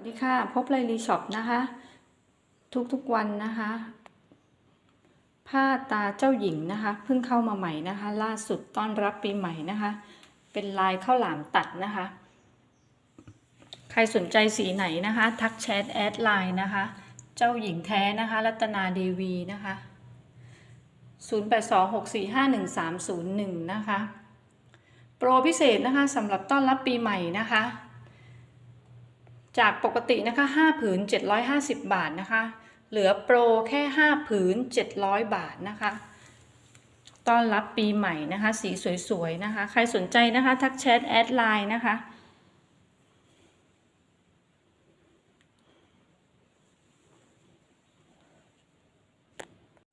วัสดีค่ะ พบไลรีช็อปนะคะ ทุกๆวันนะคะ ผ้าตาเจ้าหญิงนะคะ เพิ่งเข้ามาใหม่นะคะ ล่าสุดต้อนรับปีใหม่นะคะ เป็นลายข้าวหลามตัดนะคะ ใครสนใจสีไหนนะคะ ทักแชทแอดไลน์นะคะ เจ้าหญิงแท้นะคะ รัตนาเดวีนะคะ 0826451301 นะคะ โปรพิเศษนะคะสำหรับต้อนรับปีใหม่นะคะ จากปกตินะคะ5ผืน 750 บาทนะคะ เหลือโปรแค่ 5 ผืน 700 บาทนะคะต้อนรับปีใหม่นะคะ สีสวยๆนะคะ ใครสนใจนะคะ ทักแชทแอดไลน์นะคะ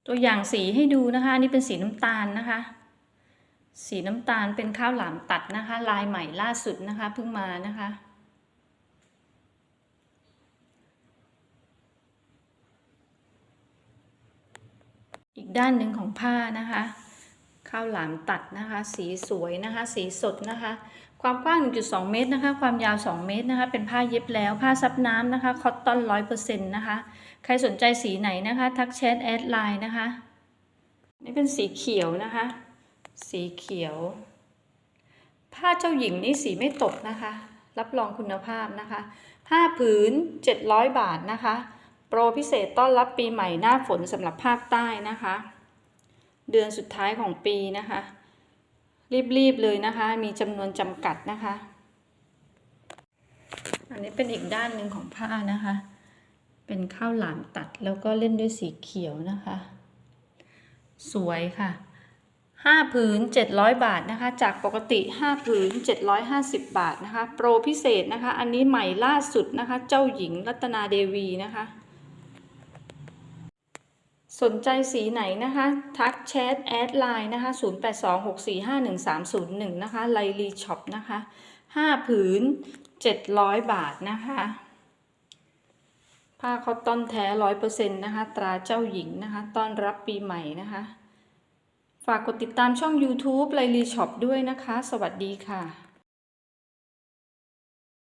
ตัวอย่างสีให้ดูนะคะนี่เป็นสีน้ำตาลนะคะ สีน้ำตาลเป็นข้าวหลามตัดนะคะ ลายใหม่ล่าสุดนะคะเพิ่งมานะคะ อีกด้านหนึ่งของผ้านะคะข้าวหลามตัดนะคะ สีสวยนะคะ สีสดนะคะ ความกว้าง 1.2 เมตรนะคะ ความยาว 2 เมตรนะคะ เป็นผ้าเย็บแล้ว ผ้าซับน้ำนะคะ คอตตอน100%นะคะ ใครสนใจสีไหนนะคะ ทักแชทแอดไลน์นะคะ นี่เป็นสีเขียวนะคะ สีเขียว ผ้าเจ้าหญิงนี่สีไม่ตกนะคะ รับรองคุณภาพนะคะ ผ้าผืน 700 บาทนะคะ โปรพิเศษต้อนรับปีใหม่หน้าฝนสำหรับภาคใต้นะคะ เดือนสุดท้ายของปีนะคะ รีบๆเลยนะคะ มีจำนวนจำกัดนะคะ อันนี้เป็นอีกด้านหนึ่งของผ้านะคะ เป็นข้าวหลามตัดแล้วก็เล่นด้วยสีเขียวนะคะ สวยค่ะ5ผืน700บาทนะคะ จากปกติ5ผืน750บาทนะคะ โปรพิเศษนะคะ อันนี้ใหม่ล่าสุดนะคะ เจ้าหญิงรัตนาเดวีนะคะ สนใจสีไหนนะคะ ทักแชทแอดไลน์นะคะ 0826451301 นะคะไลรีช็อปนะคะ 5 ผืน 700 บาทนะคะ ผ้าคอตตอนแท้ 100%นะคะ ตราเจ้าหญิงนะคะ ต้อนรับปีใหม่นะคะ ฝากกดติดตามช่อง YouTube ไลรีช็อปด้วยนะคะ สวัสดีค่ะ